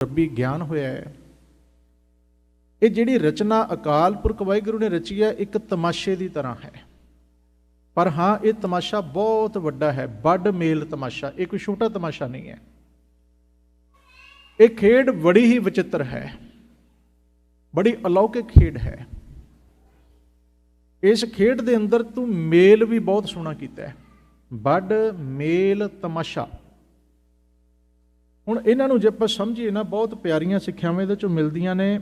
ਰੱਬੀ ਗਿਆਨ ਹੋਇਆ ਹੈ, ਇਹ ਜਿਹੜੀ ਰਚਨਾ ਅਕਾਲ ਪੁਰਖ ਵਾਹਿਗੁਰੂ ਨੇ ਰਚੀ ਹੈ, ਇੱਕ ਤਮਾਸ਼ੇ ਦੀ ਤਰ੍ਹਾਂ ਹੈ। ਪਰ ਹਾਂ, ਇਹ ਤਮਾਸ਼ਾ ਬਹੁਤ ਵੱਡਾ ਹੈ, ਵੱਡ ਮੇਲ ਤਮਾਸ਼ਾ, ਇਹ ਕੋਈ ਛੋਟਾ ਤਮਾਸ਼ਾ ਨਹੀਂ ਹੈ। ਇਹ ਖੇਡ ਬੜੀ ਹੀ ਵਿਚਿੱਤਰ ਹੈ, ਬੜੀ ਅਲੌਕਿਕ ਖੇਡ ਹੈ। ਇਸ ਖੇਡ ਦੇ ਅੰਦਰ ਤੂੰ ਮੇਲ ਵੀ ਬਹੁਤ ਸੋਹਣਾ ਕੀਤਾ ਹੈ, ਵੱਡ ਮੇਲ ਤਮਾਸ਼ਾ। ਹੁਣ ਇਹਨਾਂ ਨੂੰ ਜੇ ਆਪਾਂ ਸਮਝੀਏ ਨਾ, ਬਹੁਤ ਪਿਆਰੀਆਂ ਸਿੱਖਿਆਵਾਂ ਇਹਦੇ ਚੋਂ ਮਿਲਦੀਆਂ ਨੇ।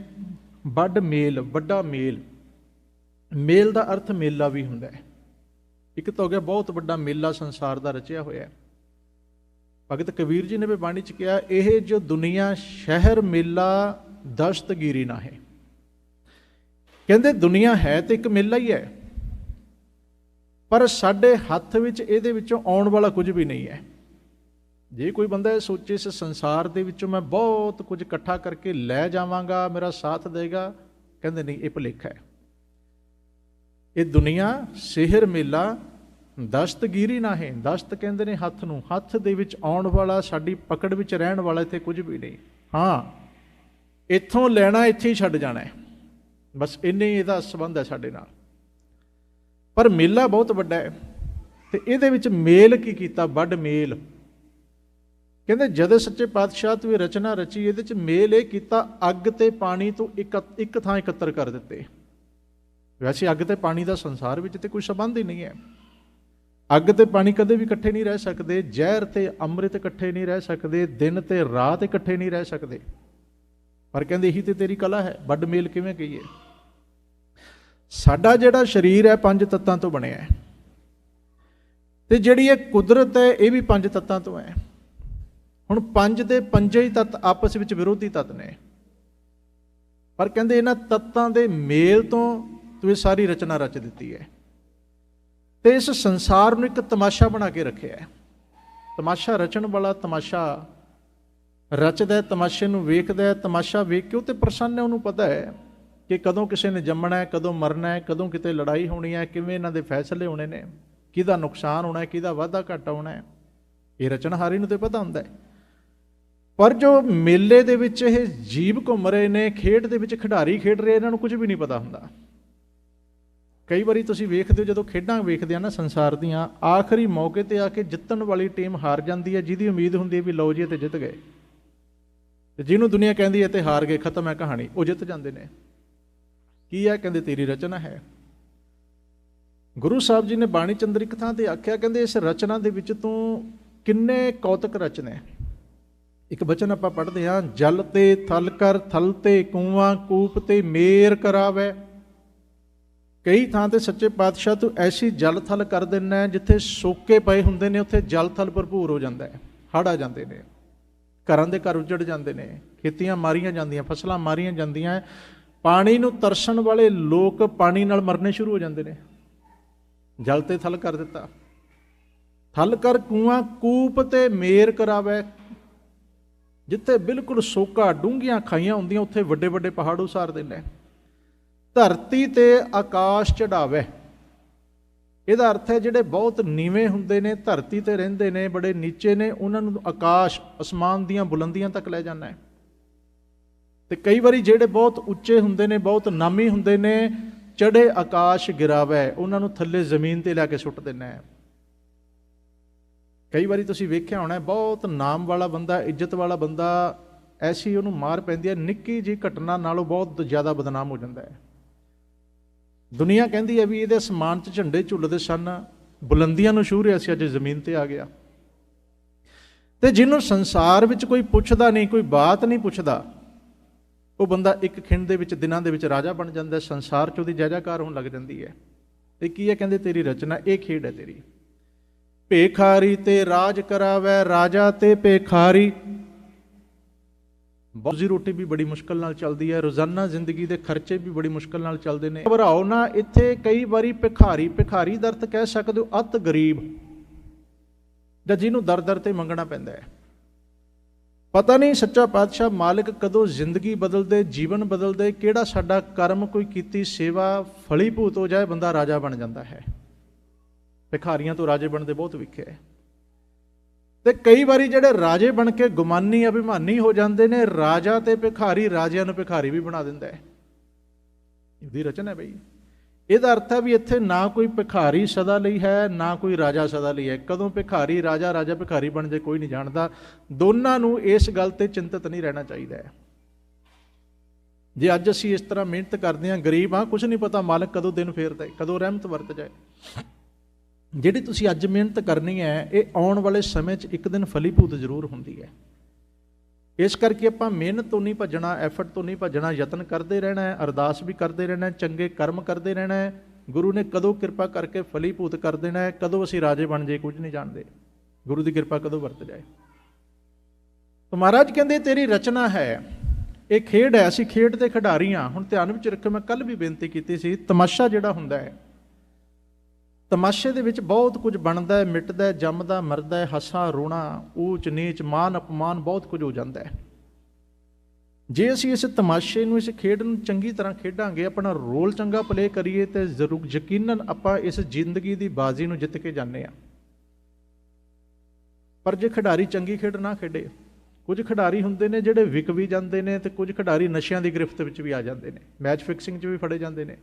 ਵੱਡ ਮੇਲ, ਵੱਡਾ ਮੇਲ। ਮੇਲ ਦਾ ਅਰਥ ਮੇਲਾ ਵੀ ਹੁੰਦਾ ਹੈ। ਇੱਕ ਤਾਂ ਹੋ ਗਿਆ, ਬਹੁਤ ਵੱਡਾ ਮੇਲਾ ਸੰਸਾਰ ਦਾ ਰਚਿਆ ਹੋਇਆ ਹੈ। ਭਗਤ ਕਬੀਰ ਜੀ ਨੇ ਵੀ ਬਾਣੀ ਚ ਕਿਹਾ, ਇਹ ਜੋ ਦੁਨੀਆ ਸ਼ਹਿਰ ਮੇਲਾ ਦਸਤਗੀਰੀ ਨਾ ਹੈ। ਕਹਿੰਦੇ ਦੁਨੀਆ ਹੈ ਤੇ ਇੱਕ ਮੇਲਾ ਹੀ ਹੈ, ਪਰ ਸਾਡੇ ਹੱਥ ਵਿੱਚ ਇਹਦੇ ਵਿੱਚੋਂ ਆਉਣ ਵਾਲਾ ਕੁਝ ਵੀ ਨਹੀਂ ਹੈ। ਜੇ ਕੋਈ ਬੰਦਾ ਇਹ ਸੋਚੇ ਇਸ ਸੰਸਾਰ ਦੇ ਵਿੱਚੋਂ ਮੈਂ ਬਹੁਤ ਕੁਝ ਇਕੱਠਾ ਕਰਕੇ ਲੈ ਜਾਵਾਂਗਾ, ਮੇਰਾ ਸਾਥ ਦੇਗਾ, ਕਹਿੰਦੇ ਨਹੀਂ, ਇਹ ਭੁਲੇਖਾ ਹੈ। ਇਹ ਦੁਨੀਆ, ਸਿਹਰ ਮੇਲਾ, ਦਸਤਗੀਰੀ ਨਾ ਹੈ। ਦਸਤ ਕਹਿੰਦੇ ਨੇ ਹੱਥ ਨੂੰ, ਹੱਥ ਦੇ ਵਿੱਚ ਆਉਣ ਵਾਲਾ, ਸਾਡੀ ਪਕੜ ਵਿੱਚ ਰਹਿਣ ਵਾਲਾ ਇੱਥੇ ਕੁਝ ਵੀ ਨਹੀਂ। ਹਾਂ, ਇੱਥੋਂ ਲੈਣਾ, ਇੱਥੇ ਹੀ ਛੱਡ ਜਾਣਾ ਹੈ। ਬਸ ਇੰਨੇ ਇਹਦਾ ਸੰਬੰਧ ਹੈ ਸਾਡੇ ਨਾਲ। ਪਰ ਮੇਲਾ ਬਹੁਤ ਵੱਡਾ ਹੈ। ਤੇ ਇਹਦੇ ਵਿੱਚ ਮੇਲ ਕੀ ਕੀਤਾ? ਵੱਡ ਮੇਲ। ਕਹਿੰਦੇ, ਜਦੋਂ ਸੱਚੇ ਪਾਤਸ਼ਾਹ ਤੂੰ ਇਹ ਰਚਨਾ ਰਚੀ, ਇਹਦੇ ਚ ਮੇਲ ਇਹ ਕੀਤਾ, ਅੱਗ ਤੇ ਪਾਣੀ ਤੋਂ ਇੱਕ ਇੱਕ ਥਾਂ ਇਕੱਤਰ ਕਰ ਦਿੱਤੇ। ਵੈਸੇ ਅੱਗ ਤੇ ਪਾਣੀ ਦਾ ਸੰਸਾਰ ਵਿੱਚ ਤੇ ਕੋਈ ਸੰਬੰਧ ਹੀ ਨਹੀਂ ਹੈ। ਅੱਗ ਤੇ ਪਾਣੀ ਕਦੇ ਵੀ ਇਕੱਠੇ ਨਹੀਂ ਰਹਿ ਸਕਦੇ, ਜ਼ਹਿਰ ਤੇ ਅੰਮ੍ਰਿਤ ਇਕੱਠੇ ਨਹੀਂ ਰਹਿ ਸਕਦੇ, ਦਿਨ ਤੇ ਰਾਤ ਇਕੱਠੇ ਨਹੀਂ ਰਹਿ ਸਕਦੇ। ਪਰ ਕਹਿੰਦੇ, ਇਹੀ ਤੇ ਤੇਰੀ ਕਲਾ ਹੈ, ਵੱਡ ਮੇਲ ਕਿਵੇਂ ਕਹੀਏ? ਸਾਡਾ ਜਿਹੜਾ ਸਰੀਰ ਹੈ, ਪੰਜ ਤੱਤਾਂ ਤੋਂ ਬਣਿਆ ਹੈ। ਤੇ ਜਿਹੜੀ ਇਹ ਕੁਦਰਤ ਹੈ, ਇਹ ਵੀ ਪੰਜ ਤੱਤਾਂ ਤੋਂ ਹੈ। ਹੁਣ ਪੰਜ ਦੇ ਪੰਜੇ ਹੀ ਤੱਤ ਆਪਸ ਵਿੱਚ ਵਿਰੋਧੀ ਤੱਤ ਨੇ। ਪਰ ਕਹਿੰਦੇ ਇਹਨਾਂ ਤੱਤਾਂ ਦੇ ਮੇਲ ਤੋਂ ਤੂੰ ਇਹ ਸਾਰੀ ਰਚਨਾ ਰਚ ਦਿੱਤੀ ਹੈ। ਤੇ ਇਸ ਸੰਸਾਰ ਨੂੰ ਇੱਕ ਤਮਾਸ਼ਾ ਬਣਾ ਕੇ ਰੱਖਿਆ ਹੈ। ਤਮਾਸ਼ਾ ਰਚਣ ਵਾਲਾ ਤਮਾਸ਼ਾ ਰਚਦਾ ਤਮਾਸ਼ੇ ਨੂੰ ਵੇਖਦਾ ਹੈ, ਤਮਾਸ਼ਾ ਵੇਖ ਕੇ ਉਹ ਤੇ ਪ੍ਰਸੰਨ ਹੈ, ਉਹਨੂੰ ਪਤਾ ਹੈ ਕਿ ਕਦੋਂ ਕਿਸੇ ਨੇ ਜੰਮਣਾ ਹੈ, ਕਦੋਂ ਮਰਨਾ ਹੈ, ਕਦੋਂ ਕਿਤੇ ਲੜਾਈ ਹੋਣੀ ਹੈ, ਕਿਵੇਂ ਇਹਨਾਂ ਦੇ ਫੈਸਲੇ ਹੋਣੇ ਨੇ, ਕਿਹਦਾ ਨੁਕਸਾਨ ਹੋਣਾ ਹੈ, ਕਿਹਦਾ ਵਾਧਾ ਘਾਟਾ ਹੋਣਾ ਹੈ। ਇਹ ਰਚਨਹਾਰੀ ਨੂੰ ਤੇ ਪਤਾ ਹੁੰਦਾ ਹੈ। ਪਰ ਜੋ ਮੇਲੇ ਦੇ ਵਿੱਚ ਇਹ ਜੀਵ ਘੁੰਮ ਰਹੇ ਨੇ, ਖੇਡ ਦੇ ਵਿੱਚ ਖਿਡਾਰੀ ਖੇਡ ਰਹੇ, ਇਹਨਾਂ ਨੂੰ ਕੁਝ ਵੀ ਨਹੀਂ ਪਤਾ ਹੁੰਦਾ। ਕਈ ਵਾਰੀ ਤੁਸੀਂ ਵੇਖਦੇ ਹੋ, ਜਦੋਂ ਖੇਡਾਂ ਵੇਖਦੇ ਆ ਨਾ, ਸੰਸਾਰ ਦੀਆਂ, ਆਖਰੀ ਮੌਕੇ ਤੇ ਆ ਕੇ ਜਿੱਤਣ ਵਾਲੀ ਟੀਮ ਹਾਰ ਜਾਂਦੀ ਹੈ, ਜਿਹਦੀ ਉਮੀਦ ਹੁੰਦੀ ਹੈ ਵੀ ਲਓ ਜੀ, ਇਹ ਤੇ ਜਿੱਤ ਗਏ। ਤੇ ਜਿਹਨੂੰ ਦੁਨੀਆ ਕਹਿੰਦੀ ਹੈ ਤੇ ਹਾਰ ਗਏ, ਖਤਮ ਹੈ ਕਹਾਣੀ, ਉਹ ਜਿੱਤ ਜਾਂਦੇ ਨੇ। ਕੀ ਹੈ? ਕਹਿੰਦੇ, ਤੇਰੀ ਰਚਨਾ ਹੈ। ਗੁਰੂ ਸਾਹਿਬ ਜੀ ਨੇ ਬਾਣੀ ਚੰਦਰ ਇੱਕ ਥਾਂ ਤੇ ਆਖਿਆ, ਕਹਿੰਦੇ, ਇਸ ਰਚਨਾ ਦੇ ਵਿੱਚ ਤੂੰ ਕਿੰਨੇ ਕੌਤਕ ਰਚਨੇ ਇੱਕ ਬਚਨ ਆਪਾਂ ਪੜ੍ਹਦੇ ਹਾਂ, ਜਲ ਤੇ ਥਲ ਕਰ, ਥਲ ਤੇ ਕੂਆਂ ਕੂਪ ਤੇ ਮੇਰ ਕਰਾਵੇ। ਕਈ ਥਾਂ ਤੇ ਸੱਚੇ ਪਾਤਸ਼ਾਹ ਤੂੰ ਐਸੀ ਜਲ ਥਲ ਕਰ ਦਿੰਦਾ ਜਿੱਥੇ ਸੋਕੇ ਪਏ ਹੁੰਦੇ ਨੇ, ਉੱਥੇ ਜਲ ਥਲ ਭਰਪੂਰ ਹੋ ਜਾਂਦਾ ਹੈ। ਹੜ ਆ ਜਾਂਦੇ ਨੇ, ਘਰਾਂ ਦੇ ਘਰ ਉਜੜ ਜਾਂਦੇ ਨੇ, ਖੇਤੀਆਂ ਮਾਰੀਆਂ ਜਾਂਦੀਆਂ, ਫਸਲਾਂ ਮਾਰੀਆਂ ਜਾਂਦੀਆਂ ਪਾਣੀ ਨੂੰ ਤਰਸਣ ਵਾਲੇ ਲੋਕ ਪਾਣੀ ਨਾਲ ਮਰਨੇ ਸ਼ੁਰੂ ਹੋ ਜਾਂਦੇ ਨੇ। ਜਲ ਤੇ ਥਲ ਕਰ ਦਿੱਤਾ। ਥਲ ਕਰ ਕੂਆਂ ਕੂਪ ਤੇ ਮੇਰ ਕਰਾਵੇ। ਜਿੱਥੇ ਬਿਲਕੁਲ ਸੋਕਾ ਡੂੰਘੀਆਂ ਖਾਈਆਂ ਹੁੰਦੀਆਂ, ਉੱਥੇ ਵੱਡੇ ਵੱਡੇ ਪਹਾੜ ਉਸਾਰਦੇ ਨੇ ਧਰਤੀ ਤੇ ਆਕਾਸ਼ ਚੜਾਵੇ। ਇਹਦਾ ਅਰਥ ਹੈ ਜਿਹੜੇ ਬਹੁਤ ਨੀਵੇਂ ਹੁੰਦੇ ਨੇ, ਧਰਤੀ ਤੇ ਰਹਿੰਦੇ ਨੇ, ਬੜੇ ਨੀਚੇ ਨੇ, ਉਹਨਾਂ ਨੂੰ ਆਕਾਸ਼, ਅਸਮਾਨ ਦੀਆਂ ਬੁਲੰਦੀਆਂ ਤੱਕ ਲੈ ਜਾਂਦਾ ਹੈ। ਤੇ ਕਈ ਵਾਰੀ ਜਿਹੜੇ ਬਹੁਤ ਉੱਚੇ ਹੁੰਦੇ ਨੇ, ਬਹੁਤ ਨਾਮੀ ਹੁੰਦੇ ਨੇ ਚੜੇ ਆਕਾਸ਼ ਗਿਰਾਵੇ, ਉਹਨਾਂ ਨੂੰ ਥੱਲੇ ਜ਼ਮੀਨ ਤੇ ਲੈ ਕੇ ਸੁੱਟ ਦਿੰਦਾ ਹੈ ਕਈ ਵਾਰੀ ਤੁਸੀਂ ਵੇਖਿਆ ਹੋਣਾ ਬਹੁਤ ਨਾਮ ਵਾਲਾ ਬੰਦਾ, ਇੱਜ਼ਤ ਵਾਲਾ ਬੰਦਾ, ਐਸੀ ਉਹਨੂੰ ਮਾਰ ਪੈਂਦੀ ਹੈ, ਨਿੱਕੀ ਜੀ ਘਟਨਾ ਨਾਲੋਂ ਬਹੁਤ ਜ਼ਿਆਦਾ ਬਦਨਾਮ ਹੋ ਜਾਂਦਾ ਹੈ। ਦੁਨੀਆ ਕਹਿੰਦੀ ਹੈ ਵੀ ਇਹਦੇ ਸਮਾਨ 'ਚ ਝੰਡੇ ਝੁੱਲਦੇ ਸਨ, ਬੁਲੰਦੀਆਂ ਨੂੰ ਛੂ ਰਿਹਾ ਸੀ, ਅੱਜ ਜ਼ਮੀਨ ਤੇ ਆ ਗਿਆ। ਤੇ ਜਿਹਨੂੰ ਸੰਸਾਰ ਵਿੱਚ ਕੋਈ ਪੁੱਛਦਾ ਨਹੀਂ, ਕੋਈ ਬਾਤ ਨਹੀਂ ਪੁੱਛਦਾ, ਉਹ ਬੰਦਾ ਇੱਕ ਖਿੰਡ ਦੇ ਵਿੱਚ, ਦਿਨਾਂ ਦੇ ਵਿੱਚ ਰਾਜਾ ਬਣ ਜਾਂਦਾ ਸੰਸਾਰ 'ਚ ਉਹਦੀ ਜੈਜਾਕਾਰ ਹੋਣ ਲੱਗ ਜਾਂਦੀ ਹੈ। ਤੇ ਕੀ ਹੈ? ਕਹਿੰਦੇ, ਤੇਰੀ ਰਚਨਾ, ਇਹ ਖੇਡ ਹੈ ਤੇਰੀ। ਭੇਖਾਰੀ ਤੇ ਰਾਜ ਕਰਾਵੇ, ਰਾਜਾ ਤੇ ਭੇਖਾਰੀ। ਰੋਜ਼ੀ ਰੋਟੀ ਵੀ ਬੜੀ ਮੁਸ਼ਕਲ ਨਾਲ ਚੱਲਦੀ ਹੈ, ਰੋਜ਼ਾਨਾ ਜ਼ਿੰਦਗੀ ਦੇ ਖਰਚੇ ਵੀ ਬੜੀ ਮੁਸ਼ਕਲ ਨਾਲ ਚੱਲਦੇ ਨੇ। ਘਬਰਾਓ ਨਾ, ਇੱਥੇ ਕਈ ਵਾਰੀ ਭਿਖਾਰੀ ਭਿਖਾਰੀ ਦਾ ਅਰਥ ਕਹਿ ਸਕਦੇ ਹੋ ਅਤ ਗਰੀਬ। ਜਾਂ ਜਿਹਨੂੰ ਦਰ ਦਰ ਤੇ ਮੰਗਣਾ ਪੈਂਦਾ ਹੈ। ਪਤਾ ਨਹੀਂ ਸੱਚਾ ਪਾਤਸ਼ਾਹ ਮਾਲਕ ਕਦੋਂ ਜ਼ਿੰਦਗੀ ਬਦਲਦੇ, ਜੀਵਨ ਬਦਲਦੇ, ਕਿਹੜਾ ਸਾਡਾ ਕਰਮ ਕੋਈ ਕੀਤੀ ਸੇਵਾ ਫਲੀਭੂਤ ਹੋ ਜਾਏ, ਬੰਦਾ ਰਾਜਾ ਬਣ ਜਾਂਦਾ ਹੈ। ਭਿਖਾਰੀਆਂ ਤੋਂ ਰਾਜੇ ਬਣਦੇ ਬਹੁਤ ਵਿਖੇ ਹੈ। ਤੇ ਕਈ ਵਾਰੀ ਜਿਹੜੇ ਰਾਜੇ ਬਣ ਕੇ ਗੁਮਾਨੀ, ਅਭਿਮਾਨੀ ਹੋ ਜਾਂਦੇ ਨੇ, ਰਾਜਾ ਤੇ ਭਿਖਾਰੀ ਰਾਜਿਆਂ ਨੂੰ ਭਿਖਾਰੀ ਵੀ ਬਣਾ ਦਿੰਦਾ ਹੈ। ਇਹਦੀ ਰਚਨਾ ਹੈ ਬਈ। ਇਹਦਾ ਅਰਥ ਹੈ ਵੀ ਇੱਥੇ ਨਾ ਕੋਈ ਭਿਖਾਰੀ ਸਦਾ ਲਈ ਹੈ, ਨਾ ਕੋਈ ਰਾਜਾ ਸਦਾ ਲਈ ਹੈ। ਕਦੋਂ ਭਿਖਾਰੀ ਰਾਜਾ ਰਾਜਾ ਭਿਖਾਰੀ ਬਣ ਜੇ ਕੋਈ ਨਹੀਂ ਜਾਣਦਾ। ਦੋਨਾਂ ਨੂੰ ਇਸ ਗੱਲ ਤੇ ਚਿੰਤਤ ਨਹੀਂ ਰਹਿਣਾ ਚਾਹੀਦਾ ਹੈ। ਜੇ ਅੱਜ ਅਸੀਂ ਇਸ ਤਰ੍ਹਾਂ ਮਿਹਨਤ ਕਰਦੇ ਹਾਂ, ਗਰੀਬ ਹਾਂ ਕੁਝ ਨਹੀਂ ਪਤਾ ਮਾਲਕ ਕਦੋਂ ਦਿਨ ਫੇਰਦਾ ਹੈ, ਕਦੋਂ ਰਹਿਮਤ ਵਰਤ ਜਾਏ ਜਿਹੜੀ ਤੁਸੀਂ ਅੱਜ ਮਿਹਨਤ ਕਰਨੀ ਹੈ, ਇਹ ਆਉਣ ਵਾਲੇ ਸਮੇਂ 'ਚ ਇੱਕ ਦਿਨ ਫਲੀਭੂਤ ਜ਼ਰੂਰ ਹੁੰਦੀ ਹੈ। ਇਸ ਕਰਕੇ ਆਪਾਂ ਮਿਹਨਤ ਤੋਂ ਨਹੀਂ ਭੱਜਣਾ ਐਫਰਟ ਤੋਂ ਨਹੀਂ ਭੱਜਣਾ, ਯਤਨ ਕਰਦੇ ਰਹਿਣਾ ਹੈ, ਅਰਦਾਸ ਵੀ ਕਰਦੇ ਰਹਿਣਾ ਹੈ, ਚੰਗੇ ਕਰਮ ਕਰਦੇ ਰਹਿਣਾ ਹੈ। ਗੁਰੂ ਨੇ ਕਦੋਂ ਕਿਰਪਾ ਕਰਕੇ ਫਲੀਭੂਤ ਕਰ ਦੇਣਾ ਹੈ, ਕਦੋਂ ਅਸੀਂ ਰਾਜੇ ਬਣ ਜਾਏ ਕੁਝ ਨਹੀਂ ਜਾਣਦੇ। ਗੁਰੂ ਦੀ ਕਿਰਪਾ ਕਦੋਂ ਵਰਤ ਜਾਏ। ਤਾਂ ਮਹਾਰਾਜ ਕਹਿੰਦੇ, ਤੇਰੀ ਰਚਨਾ ਹੈ। ਇਹ ਖੇਡ ਹੈ, ਅਸੀਂ ਖੇਡ ਦੇ ਖਿਡਾਰੀ ਹਾਂ। ਹੁਣ ਧਿਆਨ ਵਿੱਚ ਰੱਖੋ ਮੈਂ ਕੱਲ ਵੀ ਬੇਨਤੀ ਕੀਤੀ ਸੀ, ਤਮਾਸ਼ਾ ਜਿਹੜਾ ਹੁੰਦਾ ਹੈ ਤਮਾਸ਼ੇ ਦੇ ਵਿੱਚ ਬਹੁਤ ਕੁਝ ਬਣਦਾ ਹੈ, ਮਿਟਦਾ ਹੈ, ਜੰਮਦਾ, ਮਰਦਾ ਹੈ, ਹੱਸਾ, ਰੋਣਾ, ਊਚ, ਨੀਚ, ਮਾਨ, ਅਪਮਾਨ, ਬਹੁਤ ਕੁਝ ਹੋ ਜਾਂਦਾ ਹੈ। ਜੇ ਅਸੀਂ ਇਸ ਤਮਾਸ਼ੇ ਨੂੰ ਇਸ ਖੇਡ ਨੂੰ ਚੰਗੀ ਤਰ੍ਹਾਂ ਖੇਡਾਂਗੇ, ਆਪਣਾ ਰੋਲ ਚੰਗਾ ਪਲੇ ਕਰੀਏ, ਤੇ ਜ਼ਰੂਰ ਯਕੀਨਨ ਆਪਾਂ ਇਸ ਜ਼ਿੰਦਗੀ ਦੀ ਬਾਜ਼ੀ ਨੂੰ ਜਿੱਤ ਕੇ ਜਾਂਦੇ ਆ ਪਰ ਜੇ ਖਿਡਾਰੀ ਚੰਗੀ ਖੇਡ ਨਾ ਖੇਡੇ, ਕੁਝ ਖਿਡਾਰੀ ਹੁੰਦੇ ਨੇ ਜਿਹੜੇ ਵਿਕ ਵੀ ਜਾਂਦੇ ਨੇ, ਤੇ ਕੁਝ ਖਿਡਾਰੀ ਨਸ਼ਿਆਂ ਦੀ ਗ੍ਰਿਫਤ ਵਿੱਚ ਵੀ ਆ ਜਾਂਦੇ ਨੇ, ਮੈਚ ਫਿਕਸਿੰਗ 'ਚ ਵੀ ਫੜੇ ਜਾਂਦੇ ਨੇ,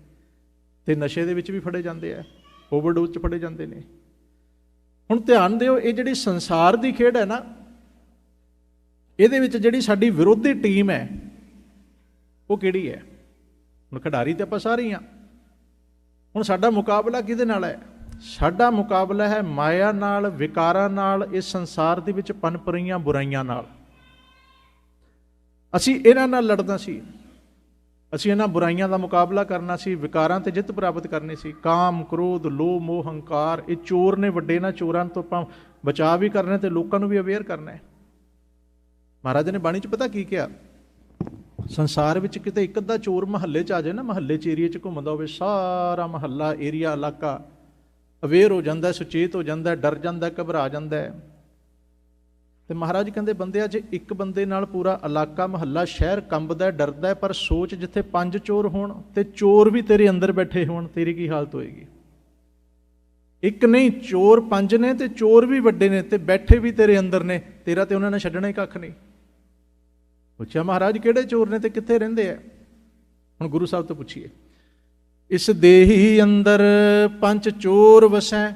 ਤੇ ਨਸ਼ੇ ਦੇ ਵਿੱਚ ਵੀ ਫੜੇ ਜਾਂਦੇ ਆ। ਓਵਰਡੋਜ਼ 'ਚ ਫੜੇ ਜਾਂਦੇ ਨੇ। ਹੁਣ ਧਿਆਨ ਦਿਓ, ਇਹ ਜਿਹੜੀ ਸੰਸਾਰ ਦੀ ਖੇਡ ਹੈ ਨਾ, ਇਹਦੇ ਵਿੱਚ ਜਿਹੜੀ ਸਾਡੀ ਵਿਰੋਧੀ ਟੀਮ ਹੈ, ਉਹ ਕਿਹੜੀ ਹੈ? ਹੁਣ ਖਿਡਾਰੀ ਤੇ ਆਪਾਂ ਸਾਰੇ ਹੀ ਆ ਹੁਣ ਸਾਡਾ ਮੁਕਾਬਲਾ ਕਿਹਦੇ ਨਾਲ ਹੈ? ਸਾਡਾ ਮੁਕਾਬਲਾ ਹੈ ਮਾਇਆ ਨਾਲ, ਵਿਕਾਰਾਂ ਨਾਲ ਇਸ ਸੰਸਾਰ ਦੇ ਵਿੱਚ ਪਨਪ ਰਹੀਆਂ ਬੁਰਾਈਆਂ ਨਾਲ। ਅਸੀਂ ਇਹਨਾਂ ਨਾਲ ਲੜਦਾ ਸੀ। ਅਸੀਂ ਇਹਨਾਂ ਬੁਰਾਈਆਂ ਦਾ ਮੁਕਾਬਲਾ ਕਰਨਾ ਸੀ, ਵਿਕਾਰਾਂ ਤੇ ਜਿੱਤ ਪ੍ਰਾਪਤ ਕਰਨੀ ਸੀ। ਕਾਮ, ਕ੍ਰੋਧ, ਲੋਭ, ਮੋਹ, ਹੰਕਾਰ, ਇਹ ਚੋਰ ਨੇ ਵੱਡੇ ਨਾ ਚੋਰਾਂ ਤੋਂ ਆਪਾਂ ਬਚਾਅ ਵੀ ਕਰਨਾ ਤੇ ਲੋਕਾਂ ਨੂੰ ਵੀ ਅਵੇਅਰ ਕਰਨਾ ਹੈ। ਮਹਾਰਾਜ ਨੇ ਬਾਣੀ 'ਚ ਪਤਾ ਕੀ ਕਿਹਾ? ਸੰਸਾਰ ਵਿੱਚ ਕਿਤੇ ਇੱਕ ਅੱਧਾ ਚੋਰ ਮਹੱਲੇ 'ਚ ਆ ਜਾਏ ਨਾ, ਮਹੱਲੇ 'ਚ ਏਰੀਆ 'ਚ ਘੁੰਮਦਾ ਹੋਵੇ, ਸਾਰਾ ਮਹੱਲਾ ਏਰੀਆ ਇਲਾਕਾ ਅਵੇਅਰ ਹੋ ਜਾਂਦਾ ਸੁਚੇਤ ਹੋ ਜਾਂਦਾ ਡਰ ਜਾਂਦਾ ਘਬਰਾ ਜਾਂਦਾ ਤੇ ਮਹਾਰਾਜ ਕਹਿੰਦੇ ਬੰਦਿਆ ਜੇ ਇੱਕ ਬੰਦੇ ਨਾਲ ਪੂਰਾ ਇਲਾਕਾ, ਮਹੱਲਾ, ਸ਼ਹਿਰ ਕੰਬਦਾ, ਡਰਦਾ ਪਰ ਸੋਚ ਜਿੱਥੇ ਪੰਜ ਚੋਰ ਹੋਣ ਤੇ ਚੋਰ ਵੀ ਤੇਰੇ ਅੰਦਰ ਬੈਠੇ ਹੋਣ, ਤੇਰੀ ਕੀ ਹਾਲਤ ਹੋਏਗੀ? ਇੱਕ ਨਹੀਂ, ਚੋਰ ਪੰਜ ਨੇ ਤੇ ਚੋਰ ਵੀ ਵੱਡੇ ਨੇ ਤੇ ਬੈਠੇ ਵੀ ਤੇਰੇ ਅੰਦਰ ਨੇ, ਤੇਰਾ ਤੇ ਉਹਨਾਂ ਨੇ ਛੱਡਣਾ ਹੀ ਕੱਖ ਨਹੀਂ। ਪੁੱਛਿਆ, ਮਹਾਰਾਜ, ਕਿਹੜੇ ਚੋਰ ਨੇ ਤੇ ਕਿੱਥੇ ਰਹਿੰਦੇ ਆ ਹੁਣ ਗੁਰੂ ਸਾਹਿਬ ਤੋਂ ਪੁੱਛੀਏ। ਇਸ ਦੇਹੀ ਅੰਦਰ ਪੰਜ ਚੋਰ ਵਸੈ,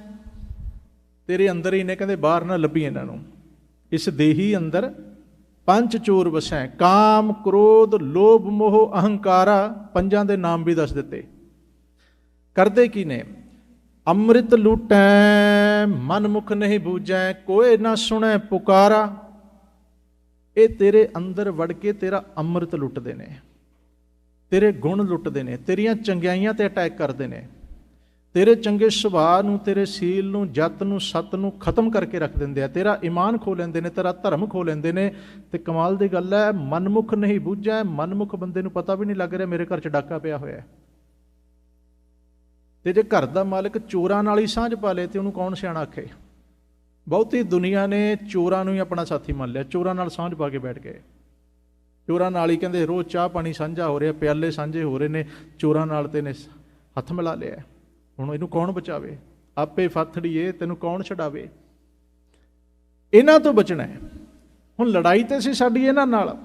ਤੇਰੇ ਅੰਦਰ ਹੀ ਨੇ, ਕਹਿੰਦੇ, ਬਾਹਰ ਨਾ ਲੱਭੀ ਇਹਨਾਂ ਨੂੰ। ਇਸ ਦੇਹੀ ਅੰਦਰ ਪੰਜ ਚੋਰ ਵਸੈ ਕਾਮ, ਕ੍ਰੋਧ, ਲੋਭ, ਮੋਹ, ਅਹੰਕਾਰਾ, ਪੰਜਾਂ ਦੇ ਨਾਮ ਵੀ ਦੱਸ ਦਿੱਤੇ। ਕਰਦੇ ਕੀ ਨੇ? ਅੰਮ੍ਰਿਤ ਲੂਟੈ ਮਨ ਮੁਖ ਨਹੀਂ ਬੂਝੈ, ਕੋਏ ਨਾ ਸੁਣੈ ਪੁਕਾਰਾ। ਇਹ ਤੇਰੇ ਅੰਦਰ ਵੜ ਕੇ ਤੇਰਾ ਅੰਮ੍ਰਿਤ ਲੁੱਟਦੇ ਨੇ। ਤੇਰੇ ਗੁਣ ਲੁੱਟਦੇ ਨੇ, ਤੇਰੀਆਂ ਚੰਗਿਆਈਆਂ ਤੇ ਅਟੈਕ ਕਰਦੇ ਨੇ। ਤੇਰੇ ਚੰਗੇ ਸੁਭਾਅ ਨੂੰ, ਤੇਰੇ ਸੀਲ ਨੂੰ, ਜਤ ਨੂੰ, ਸਤ ਨੂੰ ਖਤਮ ਕਰਕੇ ਰੱਖ ਦਿੰਦੇ ਆ। ਤੇਰਾ ਈਮਾਨ ਖੋ ਲੈਂਦੇ ਨੇ, ਤੇਰਾ ਧਰਮ ਖੋ ਲੈਂਦੇ ਨੇ। ਤੇ ਕਮਾਲ ਦੀ ਗੱਲ ਹੈ ਮਨਮੁਖ ਨਹੀਂ ਬੁੱਝੈ ਮਨਮੁਖ ਬੰਦੇ ਨੂੰ ਪਤਾ ਵੀ ਨਹੀਂ ਲੱਗ ਰਿਹਾ ਮੇਰੇ ਘਰ 'ਚ ਡਾਕਾ ਪਿਆ ਹੋਇਆ ਹੈ ਤੇ ਜੇ ਘਰ ਦਾ ਮਾਲਕ ਚੋਰਾਂ ਨਾਲ ਹੀ ਸਾਂਝ ਪਾ ਲੇ ਤੇ ਉਹਨੂੰ ਕੌਣ ਸਿਆਣਾ ਆਖੇ? ਬਹੁਤੀ ਦੁਨੀਆ ਨੇ ਚੋਰਾਂ ਨੂੰ ਹੀ ਆਪਣਾ ਸਾਥੀ ਮੰਨ ਲਿਆ, ਚੋਰਾਂ ਨਾਲ ਸਾਂਝ ਪਾ ਕੇ ਬੈਠ ਗਏ। ਚੋਰਾਂ ਨਾਲ ਹੀ ਕਹਿੰਦੇ, ਰੋਜ਼ ਚਾਹ ਪਾਣੀ ਸਾਂਝਾ ਹੋ ਰਿਹਾ, ਪਿਆਲੇ ਸਾਂਝੇ ਹੋ ਰਹੇ ਨੇ, ਚੋਰਾਂ ਨਾਲ ਤੇ ਨੇ ਹੱਥ ਮਿਲਾ ਲਿਆ। ਹੁਣ ਇਹਨੂੰ ਕੌਣ ਬਚਾਵੇ? ਆਪੇ ਫੱਥੜੀਏ ਤੈਨੂੰ ਕੌਣ ਛਡਾਵੇ? ਇਹਨਾਂ ਤੋਂ ਬਚਣਾ ਹੈ। ਹੁਣ ਲੜਾਈ ਤੇ ਸੀ ਸਾਡੀ ਇਹਨਾਂ ਨਾਲ।